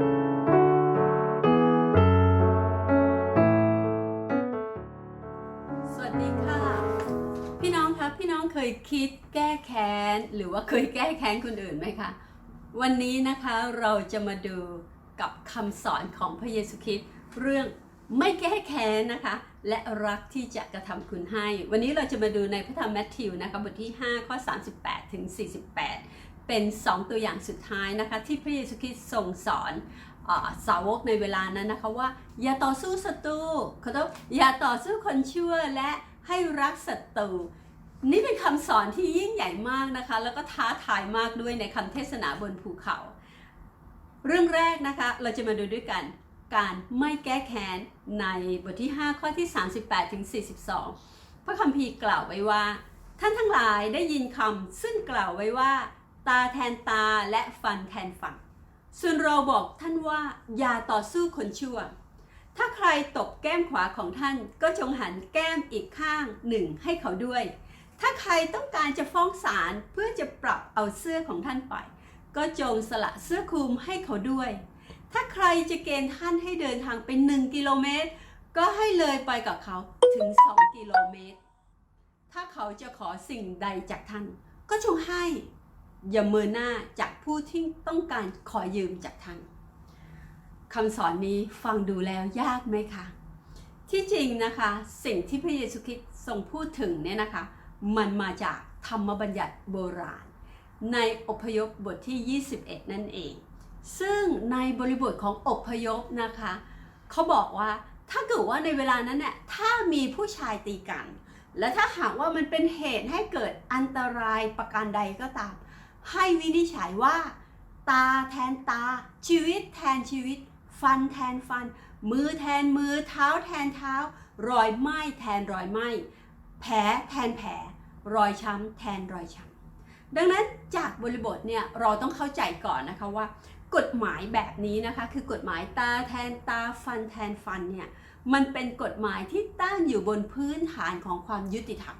สวัสดีค่ะ พี่น้องคะพี่น้องเคยคิดแก้แค้น หรือว่าเคยแก้แค้นคนอื่นไหมคะวันนี้นะคะเราจะมาดูกับคำสอนของพระเยซูคริสต์เรื่องไม่แก้แค้นนะคะ และรักที่จะกระทำคุณให้ วันนี้เราจะมาดูในพระธรรมแมทธิวนะคะบทที่ 5 ข้อ 38 ถึง 48 เป็น 2 ตัวอย่างสุดท้ายนะคะที่พระเยซูคริสต์ทรงสอนสาวกในเวลานั้นนะคะว่า อย่าต่อสู้ศัตรูเขาต้องอย่าต่อสู้คนชั่วและให้รักศัตรูนี่เป็นคำสอนที่ยิ่งใหญ่มากนะคะ แล้วก็ท้าทายมากด้วยในคำเทศนาบนภูเขา เรื่องแรกนะคะเราจะมาดูด้วยกันการไม่แก้แค้นในบทที่ 5 ข้อที่ 38ถึง42 พระคัมภีร์กล่าวไว้ว่า ท่านทั้งหลายได้ยินคำซึ่งกล่าวไว้ว่า ตาแทนตาและฟันแทนฟันส่วนเราบอกท่านว่าอย่าต่อสู้คนชั่ว ถ้าใครตบแก้มขวาของท่านก็จงหันแก้มอีกข้างหนึ่งให้เขาด้วย ถ้าใครต้องการจะฟ้องศาลเพื่อจะปรับเอาเสื้อของท่านไป ก็จงสละเสื้อคลุมให้เขาด้วย ถ้าใครจะเกณฑ์ท่านให้เดินทางไป1กิโลเมตร ก็ให้เลยไปกับเขาถึง 2 กิโลเมตร ถ้าเขาจะขอสิ่งใดจากท่าน ก็จงให้ อย่าเมินหน้าจากผู้ที่ต้องการขอยืมจากท่านคำสอนนี้ฟังดูแล้วยากไหมคะ ที่จริงนะคะสิ่งที่พระเยซูคริสต์ทรงพูดถึงเนี่ยนะคะ มันมาจากธรรมบัญญัติโบราณ ในอพยพบทที่ 21 นั่นเอง ซึ่งในบริบทของอพยพนะคะเขาบอกว่าถ้าเกิดว่าในเวลานั้นเนี่ยถ้ามีผู้ชายตีกัน และถ้าหากว่ามันเป็นเหตุให้เกิดอันตรายประการใดก็ตาม ให้วินิจฉัยว่า ตาแทนตา ชีวิตแทนชีวิต ฟันแทนฟัน มือแทนมือเท้าแทนเท้า รอยไหม้แทนรอยไหม้แผลแทนแผล รอยช้ำแทนรอยช้ำดังนั้นจากบริบทเนี่ยเราต้องเข้าใจก่อนนะคะว่า กฎหมายแบบนี้นะคะคือกฎหมายตาแทนตาฟันแทนฟันเนี่ยมันเป็นกฎหมายที่ตั้งอยู่บนพื้นฐานของความยุติธรรม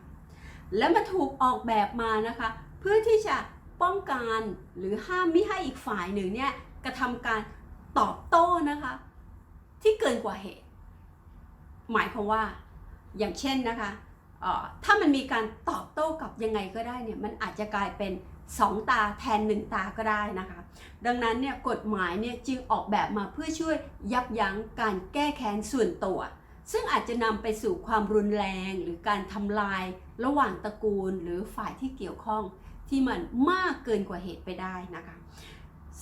และมันถูกออกแบบมานะคะ เพื่อที่จะ ป้องกันหรือห้ามไม่ให้อีกฝ่ายหนึ่งเนี่ยกระทำการตอบโต้นะคะ ที่เกินกว่าเหตุ หมายความว่าอย่างเช่นนะคะถ้ามันมีการตอบโต้กับยังไงก็ได้เนี่ยมันอาจจะกลายเป็นสองตาแทนหนึ่งตาก็ได้นะคะ ดังนั้นเนี่ยกฎหมายเนี่ยจึงออกแบบมาเพื่อช่วยยับยั้งการแก้แค้นส่วนตัว ซึ่งอาจจะนำไปสู่ความรุนแรงหรือการทำลายระหว่างตระกูลหรือฝ่ายที่เกี่ยวข้อง ที่มันมากเกินกว่าเหตุไปได้นะคะ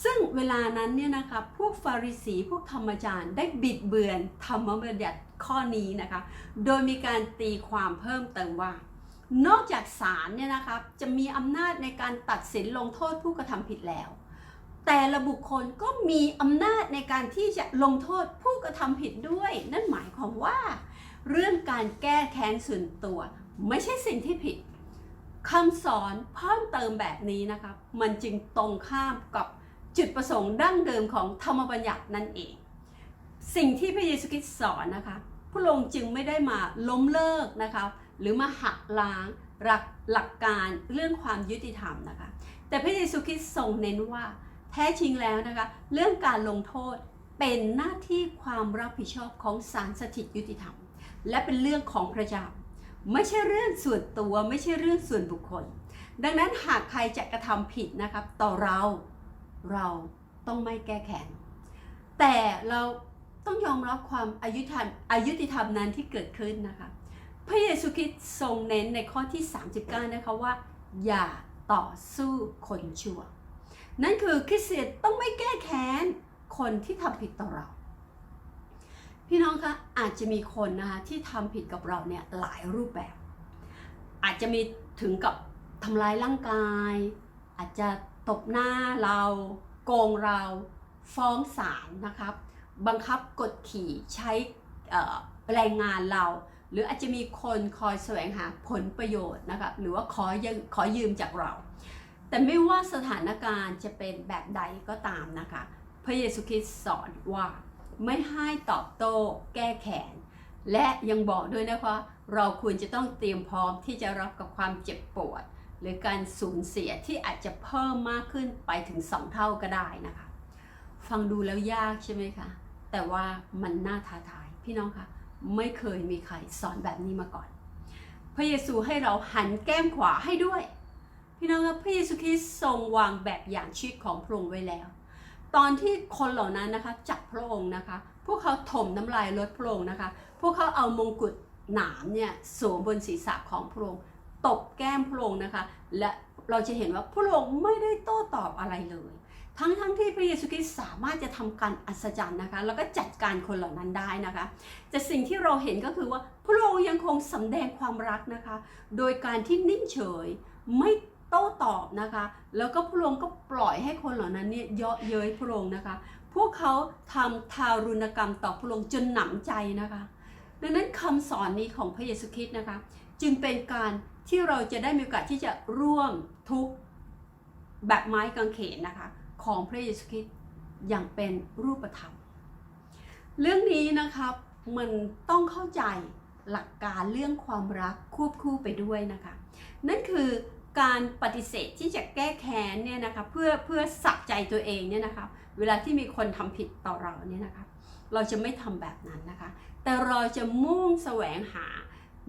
ซึ่งเวลานั้นเนี่ยนะคะพวกฟาริสีพวกธรรมจารย์ได้บิดเบือนธรรมบัญญัติข้อนี้นะคะ โดยมีการตีความเพิ่มเติมว่า นอกจากศาลเนี่ยนะคะจะมีอำนาจในการตัดสินลงโทษผู้กระทำผิดแล้ว แต่ละบุคคลก็มีอำนาจในการที่จะลงโทษผู้กระทำผิดด้วย นั่นหมายความว่า เรื่องการแก้แค้นส่วนตัว ไม่ใช่สิ่งที่ผิด คำสอนเพิ่มเติมแบบนี้นะคะมันจึงตรงข้ามกับจุดประสงค์ดั้งเดิมของธรรมบัญญัตินั่นเอง สิ่งที่พระเยซูคริสต์สอนนะคะพระองค์จึงไม่ได้มาล้มเลิกนะคะหรือมาหักล้างหลักหลักการเรื่องความยุติธรรมนะคะแต่พระเยซูคริสต์ทรงเน้นว่าแท้จริงแล้วนะคะเรื่องการลงโทษเป็นหน้าที่ความรับผิดชอบของศาลสถิตยุติธรรม และเป็นเรื่องของพระเจ้า ไม่ใช่เรื่องส่วนตัวไม่ใช่เรื่องส่วนบุคคล ดังนั้นหากใครจะกระทำผิดนะครับ ต่อเราเราต้องไม่แก้แค้นแต่เราต้องยอมรับความอายุธรรมอายุติธรรมนั้นที่เกิดขึ้นนะคะ พระเยซูคริสต์ทรงเน้นในข้อที่ 39 นะคะว่า อย่าต่อสู้คนชั่ว นั่นคือคริสเตียนต้องไม่แก้แค้นคนที่ทำผิดต่อเรา พี่น้องคะอาจจะมีคนนะคะที่ทำผิดกับเราเนี่ยหลายรูปแบบ อาจจะมีถึงกับทำร้ายร่างกาย อาจจะตบหน้าเรา โกงเราฟ้องศาลนะครับ บังคับกดขี่ใช้แรงงานเรา หรืออาจจะมีคนคอยแสวงหาผลประโยชน์นะคะหรือว่าขอยืมขอยืมจากเรา แต่ไม่ว่าสถานการณ์จะเป็นแบบใดก็ตามนะคะ พระเยซูคริสต์สอนว่า ไม่ให้ตอบโต้แก้แค้นและยังบอกด้วยนะคะเราควรจะต้องเตรียมพร้อมที่จะรับกับความเจ็บปวด หรือการสูญเสียที่อาจจะเพิ่มมากขึ้นไปถึง2เท่าก็ได้นะคะ ฟังดูแล้วยากใช่ไหมคะ แต่ว่ามันน่าท้าทายพี่น้องคะไม่เคยมีใครสอนแบบนี้มาก่อน พระเยซูให้เราหันแก้มขวาให้ด้วย พี่น้องครับพระเยซูคริสต์ทรงวางแบบอย่างชีวิตของพระองค์ไว้แล้ว ตอนที่คนเหล่านั้นนะคะจับพระองค์นะคะ พวกเขาถมน้ำลายลดพระองค์นะคะ พวกเขาเอามงกุฎหนามเนี่ยสวมบนศีรษะของพระองค์ตบแก้มพระองค์นะคะ และเราจะเห็นว่าพระองค์ไม่ได้โต้ตอบอะไรเลย ทั้งทั้งที่พระเยซูคริสต์สามารถจะทำการอัศจรรย์นะคะ แล้วก็จัดการคนเหล่านั้นได้นะคะ แต่สิ่งที่เราเห็นก็คือว่าพระองค์ยังคงสำแดงความรักนะคะ โดยการที่นิ่งเฉยไม่ โต้ตอบนะคะ แล้วก็พระองค์ก็ปล่อยให้คนเหล่านั้นเนี่ยเยาะเย้ยพระองค์นะคะ พวกเขาทำทารุณกรรมต่อพระองค์จนหนำใจนะคะ ดังนั้นคำสอนนี้ของพระเยซูคริสต์นะคะ จึงเป็นการที่เราจะได้มีโอกาสที่จะร่วมทุกแบบไม้กางเขนนะคะ ของพระเยซูคริสต์อย่างเป็นรูปธรรม เรื่องนี้นะครับมันต้องเข้าใจหลักการเรื่องความรักควบคู่ไปด้วยนะคะ นั่นคือ การปฏิเสธที่จะแก้แค้นเนี่ยนะคะเพื่อเพื่อสักใจตัวเองเนี่ยนะคะเวลาที่มีคนทำผิดต่อเราเนี่ยนะคะเราจะไม่ทำแบบนั้นนะคะ แต่เราจะมุ่งแสวงหา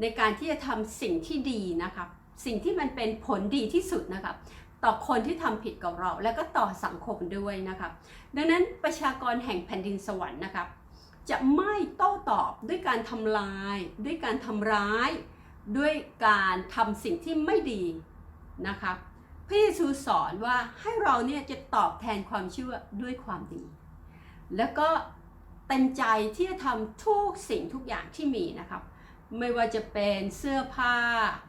ในการที่จะทำสิ่งที่ดีนะคะสิ่งที่มันเป็นผลดีที่สุดนะคะต่อคนที่ทำผิดกับเรา และก็ต่อสังคมด้วยนะคะดังนั้นประชากรแห่งแผ่นดินสวรรค์นะคะจะไม่โต้ตอบด้วยการทำลาย ด้วยการทำร้าย ด้วยการทำสิ่งที่ไม่ดี นะคะพระเยซูสอนว่าให้เราเนี่ยจะตอบแทนความเชื่อด้วยความดี แล้วก็เต็มใจที่จะทำทุกสิ่งทุกอย่างที่มีนะครับ ไม่ว่าจะเป็นเสื้อผ้า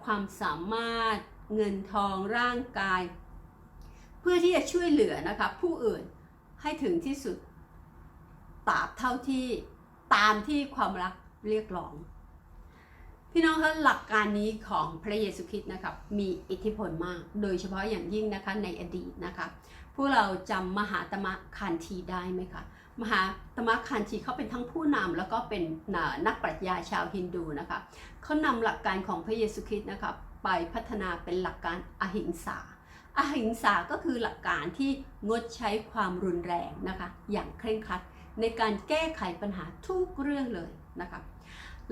ความสามารถ เงินทองร่างกาย เพื่อที่จะช่วยเหลือนะคะผู้อื่นให้ถึงที่สุดตราบเท่าที่ตามที่ความรักเรียกร้อง พี่น้องคะหลักการนี้ของพระเยซูคริสต์นะครับมีอิทธิพลมาก โดยเฉพาะอย่างยิ่งนะคะในอดีตนะคะพวกเราจำมหาตมะคันธีได้ไหมคะมหาตมะคันธีเขาเป็นทั้งผู้นำแล้วก็เป็นนักปรัชญาชาวฮินดูนะคะเขานำหลักการของพระเยซูคริสต์นะคะไปพัฒนาเป็นหลักการอหิงสาอหิงสาก็คือหลักการที่งดใช้ความรุนแรงนะคะอย่างเคร่งครัดในการแก้ไขปัญหาทุกเรื่องเลยนะคะ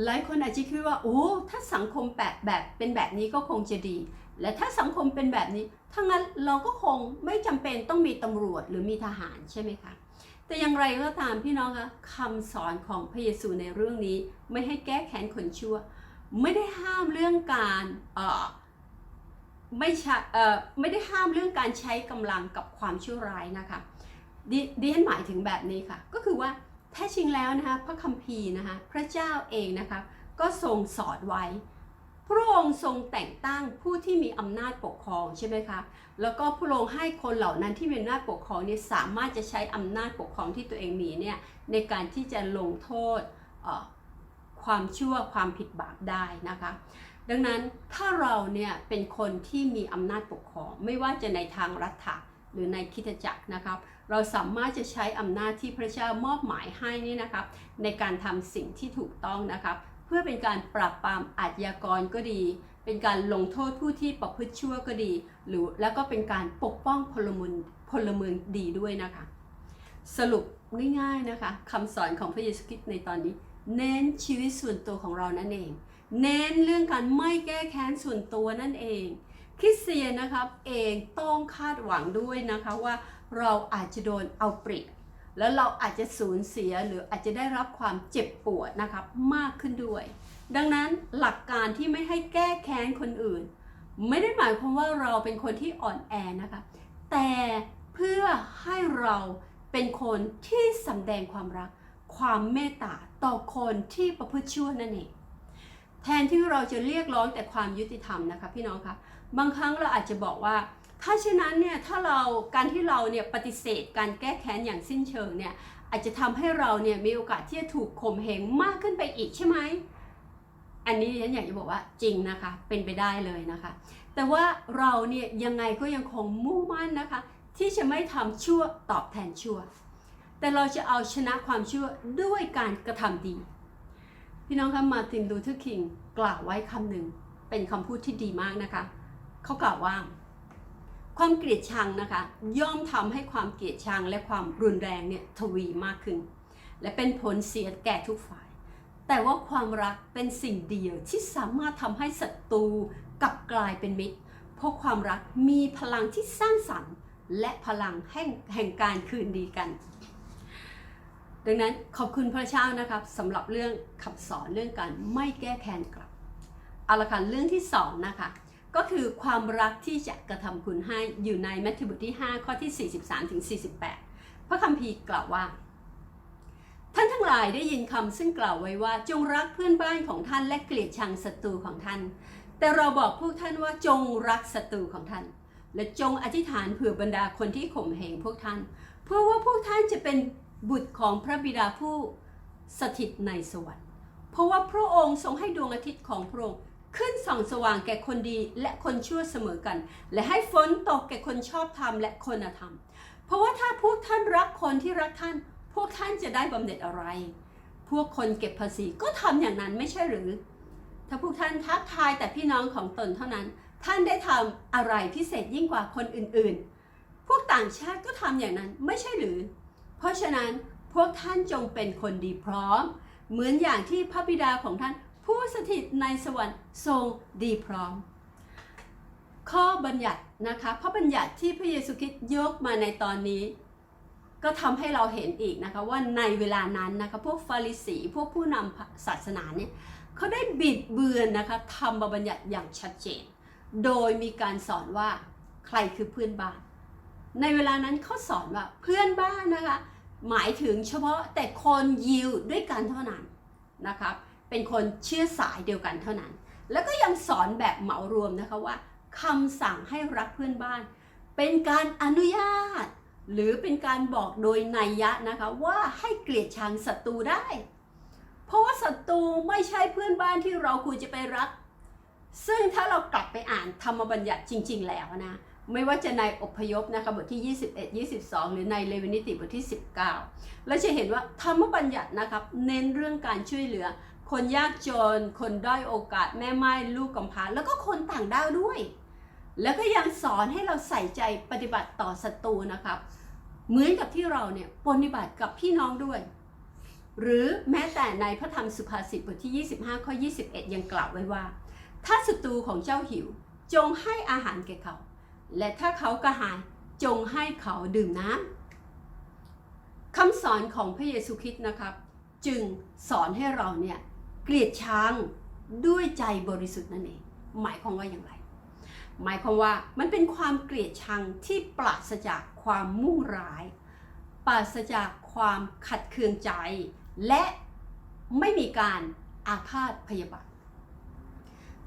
หลายคนอาจจะคิดว่าโอ้ถ้าสังคมแบบแบบเป็นแบบนี้ก็คงจะดี และถ้าสังคมเป็นแบบนี้ถ้างั้นเราก็คงไม่จำเป็นต้องมีตำรวจหรือมีทหารใช่ไหมคะแต่อย่างไรก็ตามพี่น้องคะคำสอนของพระเยซูในเรื่องนี้ไม่ให้แก้แค้นคนชั่ว ไม่ได้ห้ามเรื่องการเออไม่ใช่เออไม่ได้ห้ามเรื่องการใช้กำลังกับความชั่วร้ายนะคะดิดิฉันหมายถึงแบบนี้ค่ะ ก็คือว่า ท้จริงแล้วนะคะพระคัมภีร์นะคะพระเจ้าเองนะคะก็ทรงสอนไว้ พระองค์ทรงแต่งตั้งผู้ที่มีอำนาจปกครองใช่ไหมคะแล้วก็พระองค์ให้คนเหล่านั้นที่มีอำนาจปกครองเนี่ยสามารถจะใช้อำนาจปกครองที่ตัวเองมีเนี่ยในการที่จะลงโทษความชั่วความผิดบาปได้นะคะดังนั้นถ้าเราเนี่ยเป็นคนที่มีอำนาจปกครอง ไม่ว่าจะในทางรัฐหรือในคิดจักรนะครับ เราสามารถจะใช้อำนาจที่พระเจ้ามอบหมายให้นี่นะครับในการทำสิ่งที่ถูกต้องนะครับ เพื่อเป็นการปราบปรามอาชญากรก็ดี เป็นการลงโทษผู้ที่ประพฤติชั่วก็ดี หรือแล้วก็เป็นการปกป้องพลเมืองพลเมืองดีด้วยนะคะ สรุปง่ายๆนะคะคำสอนของพระเยซูคริสต์ในตอนนี้ เน้นชีวิตส่วนตัวของเรานั่นเอง เน้นเรื่องการไม่แก้แค้นส่วนตัวนั่นเองคริสเตียนนะครับเองต้องคาดหวังด้วยนะคะว่า เราอาจจะโดนเอาเปรียบแล้วเราอาจจะสูญเสียหรืออาจจะได้รับความเจ็บปวดนะครับมากขึ้นด้วย ดังนั้นหลักการที่ไม่ให้แก้แค้นคนอื่น ไม่ได้หมายความว่าเราเป็นคนที่อ่อนแอนะคะแต่เพื่อให้เราเป็นคนที่สำแดงความรัก ความเมตตาต่อคนที่ประพฤติชั่วนั่นเองแทนที่เราจะเรียกร้องแต่ความยุติธรรมนะคะพี่น้องคะบางครั้งเราอาจจะบอกว่า ถ้าเช่นนั้นเนี่ยถ้าเราการที่เราเนี่ยปฏิเสธการแก้แค้นอย่างสิ้นเชิงเนี่ยอาจจะทำให้เราเนี่ยมีโอกาสที่จะถูกข่มเหงมากขึ้นไปอีกใช่ไหมอันนี้ฉันอยากจะบอกว่าจริงนะคะเป็นไปได้เลยนะคะ แต่ว่าเราเนี่ยยังไงก็ยังคงมุ่งมั่นนะคะ ที่จะไม่ทำชั่วตอบแทนชั่ว แต่เราจะเอาชนะความชั่วด้วยการกระทำดี พี่น้องคะมาตินลูเทอร์คิงกล่าวไว้คำหนึ่งเป็นคำพูดที่ดีมากนะคะ เขากล่าวว่า ความเกลียดชังนะคะ ย่อมทำให้ความเกลียดชังและความรุนแรงเนี่ยทวีมากขึ้น และเป็นผลเสียแก่ทุกฝ่าย แต่ว่าความรักเป็นสิ่งเดียวที่สามารถทำให้ศัตรูกลับกลายเป็นมิตร เพราะความรักมีพลังที่สร้างสรรค์ และพลังแห่งแห่งการคืนดีกัน ดังนั้นขอบคุณพระเจ้านะครับสำหรับเรื่องคำสอนเรื่องการไม่แก้แค้นกลับเอาละค่ะเรื่องที่สองนะคะ ก็คือความรักที่จะกระทำคุณให้อยู่ในมัทธิวบทที่ 5 ข้อที่ 43ถึง48 พระคัมภีร์กล่าวว่า ท่านทั้งหลายได้ยินคำซึ่งกล่าวไว้ว่า จงรักเพื่อนบ้านของท่านและเกลียดชังศัตรูของท่าน แต่เราบอกพวกท่านว่าจงรักศัตรูของท่าน และจงอธิษฐานเผื่อบรรดาคนที่ข่มเหงพวกท่าน เพื่อว่าพวกท่านจะเป็นบุตรของพระบิดาผู้สถิตในสวรรค์ เพราะว่าพระองค์ทรงให้ดวงอาทิตย์ของพระองค์ ขึ้นส่องสว่างแก่คนดีและคนชั่วเสมอกัน และให้ฝนตกแก่คนชอบธรรมและคนธรรม เพราะว่าถ้าพวกท่านรักคนที่รักท่าน พวกท่านจะได้บำเหน็จอะไร พวกคนเก็บภาษีก็ทำอย่างนั้นไม่ใช่หรือ ถ้าพวกท่านทักทายแต่พี่น้องของตนเท่านั้น ท่านได้ทำอะไรพิเศษยิ่งกว่าคนอื่นๆ พวกต่างชาติก็ทำอย่างนั้นไม่ใช่หรือ เพราะฉะนั้นพวกท่านจงเป็นคนดีพร้อม เหมือนอย่างที่พระบิดาของท่าน ผู้สถิตในสวรรค์ทรงดีพร้อม ข้อบัญญัตินะคะพระบัญญัติที่พระเยซูคริสต์ยกมาในตอนนี้ ก็ทำให้เราเห็นอีกนะคะว่าในเวลานั้นนะคะพวกฟาริสีพวกผู้นำศาสนาเนี่ยเขาได้บิดเบือนนะคะทำบัญญัติอย่างชัดเจน โดยมีการสอนว่าใครคือเพื่อนบ้าน ในเวลานั้นเขาสอนว่าเพื่อนบ้านนะคะหมายถึงเฉพาะแต่คนยิวด้วยกันเท่านั้นนะครับ เป็นคนเชื้อสายเดียวกันเท่านั้น แล้วก็ยังสอนแบบเหมารวมนะคะว่าคำสั่งให้รักเพื่อนบ้าน เป็นการอนุญาต หรือเป็นการบอกโดยนัยยะนะคะว่าให้เกลียดชังศัตรูได้ เพราะว่าศัตรูไม่ใช่เพื่อนบ้านที่เราควรจะไปรัก ซึ่งถ้าเรากลับไปอ่านธรรมบัญญัติจริง ๆ แล้วนะไม่ว่าจะในอพยพนะคะบทที่ 21 22 หรือในเลวินิติบทที่ 19แล้วจะเห็นว่าธรรมบัญญัตินะครับเน้นเรื่องการช่วยเหลือ คนยากจน คนด้อยโอกาสแม่ไม้ลูกกำพร้าแล้วก็คนต่างด้าวด้วย แล้วก็ยังสอนให้เราใส่ใจปฏิบัติต่อศัตรูนะครับเหมือนกับที่เราเนี่ยปฏิบัติกับพี่น้องด้วย หรือแม้แต่ในพระธรรมสุภาษิตบทที่ 25 ข้อ 21 ยังกล่าวไว้ว่า ถ้าศัตรูของเจ้าหิว จงให้อาหารแก่เขา และถ้าเขากระหายจงให้เขาดื่มน้ำคำสอนของพระเยซูคริสต์นะครับ จึงสอนให้เราเนี่ย เกลียดชังด้วยใจบริสุทธิ์นั่นเอง หมายความว่าอย่างไร หมายความว่ามันเป็นความเกลียดชังที่ปราศจากความมุ่งร้าย ปราศจากความขัดเคืองใจ และไม่มีการอาฆาตพยาบาท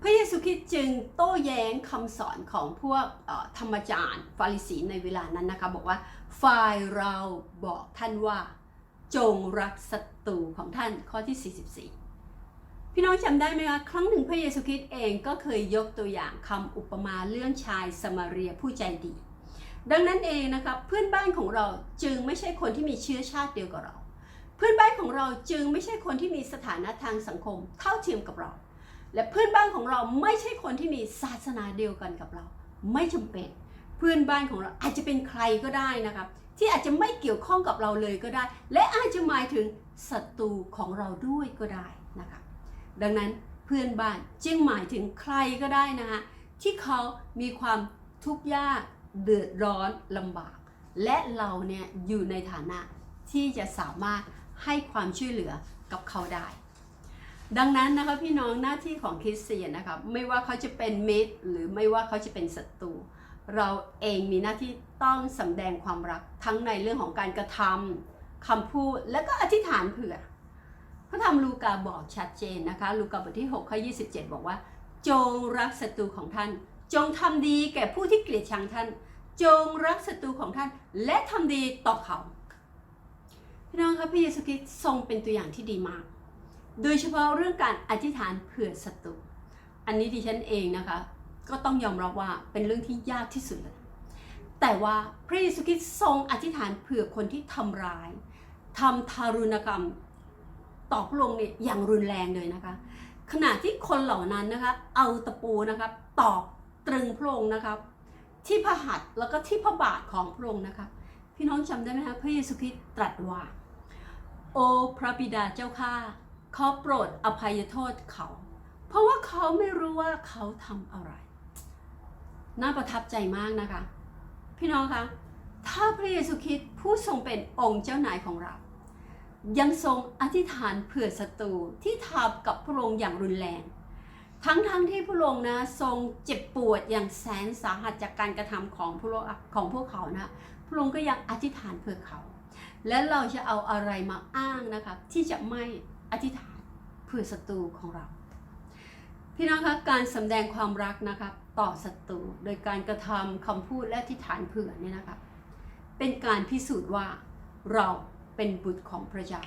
พระเยซูคริสต์จึงโต้แย้งคำสอนของพวกธรรมจารย์ฟาริสีในเวลานั้นนะคะ บอกว่าฝ่ายเราบอกท่านว่า จงรักศัตรูของท่านข้อที่ 44 พี่น้องจำได้ไหมคะครั้งหนึ่งพระเยซูคริสต์เองก็เคยยกตัวอย่างคำอุปมาเรื่องชายสมาเรียผู้ใจดี ดังนั้นเองนะครับเพื่อนบ้านของเราจึงไม่ใช่คนที่มีเชื้อชาติเดียวกับเรา เพื่อนบ้านของเราจึงไม่ใช่คนที่มีสถานะทางสังคมเท่าเทียมกับเรา และเพื่อนบ้านของเราไม่ใช่คนที่มีศาสนาเดียวกันกับเรา ไม่จำเป็น เพื่อนบ้านของเราอาจจะเป็นใครก็ได้นะครับที่อาจจะไม่เกี่ยวข้องกับเราเลยก็ได้ และอาจจะหมายถึงศัตรูของเราด้วยก็ได้นะครับ ดังนั้นเพื่อนบ้านจึงหมายถึงใครก็ได้นะคะที่เขามีความทุกข์ยากเดือดร้อนลำบาก และเราเนี่ยอยู่ในฐานะที่จะสามารถให้ความช่วยเหลือกับเขาได้ ดังนั้นนะคะพี่น้องหน้าที่ของคริสเตียนนะครับไม่ว่าเขาจะเป็นมิตร หรือไม่ว่าเขาจะเป็นศัตรูเราเองมีหน้าที่ต้องสำแดงความรักทั้งในเรื่องของการกระทำคำพูดและก็อธิษฐานเผื่อ พระธรรมลูกาบอกชัดเจนนะคะ ลูกาบทที่6ข้อ27 บอกว่า จงรักศัตรูของท่าน จงทำดีแก่ผู้ที่เกลียดชังท่าน จงรักศัตรูของท่าน และทำดีต่อเขาพี่น้องครับพระเยซูคริสต์ทรงเป็นตัวอย่างที่ดีมาก โดยเฉพาะเรื่องการอธิษฐานเผื่อศัตรู อันนี้ดิฉันเองนะคะ ก็ต้องยอมรับว่าเป็นเรื่องที่ยากที่สุดเลยแต่ว่าพระเยซูคริสต์ทรงอธิษฐานเผื่อคนที่ทำร้ายทำทารุณกรรม ตอพระองค์เนี่ยอย่างรุนแรงเลยนะคะ ขณะที่คนเหล่านั้นนะคะเอาตะปูนะคะตอกตรึงพระองค์นะครับที่พระหัตถ์แล้วก็ที่พระบาทของพระองค์นะคะพี่น้องจำได้ไหมคะพระเยซูคริสต์ตรัสว่า โอพระบิดาเจ้าข้าขอโปรดอภัยโทษเขา เพราะว่าเขาไม่รู้ว่าเขาทำอะไร น่าประทับใจมากนะคะ พี่น้องคะถ้าพระเยซูคริสต์ผู้ทรงเป็นองค์เจ้านายของเรา ยังทรงอธิษฐานเผื่อศัตรูที่ทำกับพระองค์อย่างรุนแรง ทั้งๆทที่พระองค์นะทรงเจ็บปวดอย่างแสนสาหัสจากการกระทำของพระของพวกเขานะพระองค์ก็ยังอธิษฐานเผื่อเขา และเราจะเอาอะไรมาอ้างนะคะที่จะไม่อธิษฐานเผื่อศัตรูของเรา พี่น้องคะการสำแดงความรักนะครับต่อศัตรูโดยการกระทำคำพูดและอธิษฐานเผื่อเนี่ยนะคะเป็นการพิสูจน์ว่าเรา เป็นบุตรของพระเจ้า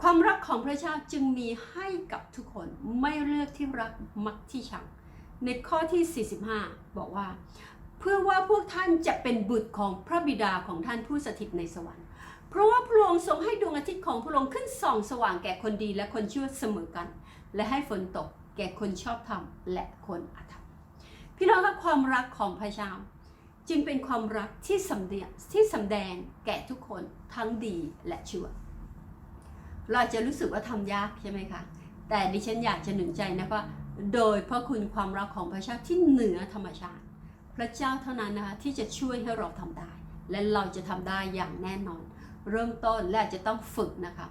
ความรักของพระเจ้าจึงมีให้กับทุกคนไม่เลือกที่รักมักที่ชัง ในข้อที่ 45 บอกว่า เพื่อว่าพวกท่านจะเป็นบุตรของพระบิดาของท่านผู้สถิตในสวรรค์เพราะว่าพระองค์ทรงให้ดวงอาทิตย์ของพระองค์ขึ้นส่องสว่างแก่คนดีและคนชั่วเสมอกัน และให้ฝนตกแก่คนชอบธรรมและคนอธรรม พี่น้องครับความรักของพระเจ้า จึงเป็นความรักที่สำแดงที่สำแดงแก่ทุกคนทั้งดีและชั่ว เราจะรู้สึกว่าทำยากใช่ไหมคะ แต่ดิฉันอยากจะหนุนใจนะว่าโดยพระคุณความรักของพระเจ้าที่เหนือธรรมชาติ พระเจ้าเท่านั้นนะคะที่จะช่วยให้เราทำได้ และเราจะทำได้อย่างแน่นอน เริ่มต้นและจจะต้องฝึกนะคะ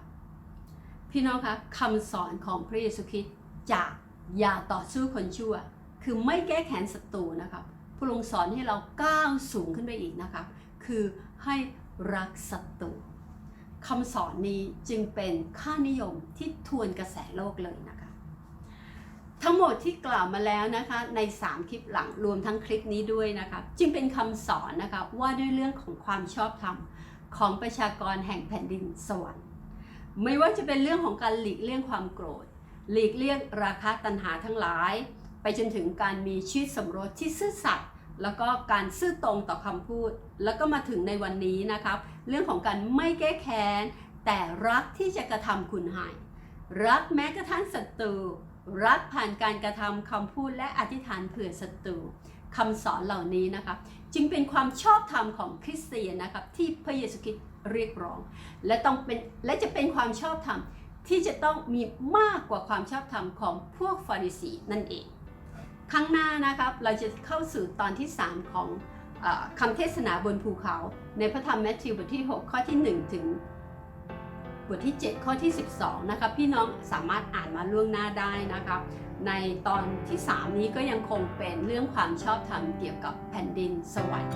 พี่น้องคะคำสอนของพระเยซูคริสต์จากอย่าต่อสู้คนชั่ว คือไม่แก้แค้นศัตรูนะครับ พระองค์สอนให้เราก้าวสูงขึ้นไปอีกนะคะ คือให้รักศัตรูคำสอนนี้จึงเป็นค่านิยมที่ทวนกระแสโลกเลยนะคะ ทั้งหมดที่กล่าวมาแล้วนะคะใน 3 คลิปหลังรวมทั้งคลิปนี้ด้วยนะคะ จึงเป็นคำสอนนะคะว่าด้วยเรื่องของความชอบธรรมของประชากรแห่งแผ่นดินสวรรค์ ไม่ว่าจะเป็นเรื่องของการหลีกเลี่ยงความโกรธ หลีกเลี่ยงราคะตัณหาทั้งหลาย ไปจนถึงการมีชีวิตสมรสที่ซื่อสัตย์ แล้วก็การซื่อตรงต่อคำพูด แล้วก็มาถึงในวันนี้นะครับ เรื่องของการไม่แก้แค้น แต่รักที่จะกระทำคุณให้รักแม้กระทั่งศัตรู รักผ่านการกระทำคำพูดและอธิษฐานเผื่อศัตรูคำสอนเหล่านี้นะครับจึงเป็นความชอบธรรมของคริสเตียนนะครับที่พระเยซูคริสต์เรียกร้อง และต้องเป็นและจะเป็นความชอบธรรมที่จะต้องมีมากกว่าความชอบธรรมของพวกฟาริสีนั่นเอง ครั้งหน้านะครับเราจะเข้าสู่ตอนที่ 3 ของอคำเทศนาบนภูเขา ในพระธรรมแมทธิวบทที่ 6 ข้อที่ 1 ถึงบทที่ 7 ข้อที่ 12 นะครับ พี่น้องสามารถอ่านมาล่วงหน้าได้นะครับ ในตอนที่ 3 นี้ก็ยังคงเป็นเรื่องความชอบธรรมเกี่ยวกับแผ่นดินสวรรค์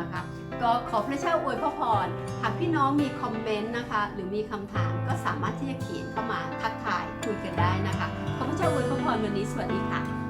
นะคะก็ขอพระเจ้าอวยพระพร หากพี่น้องมีคอมเมนต์นะคะ หรือมีคำถามก็สามารถที่จะเขียนเข้ามาทักทายคุยกันได้นะคะ ขอพระเจ้าอวยพระพรวันนี้สวัสดีค่ะ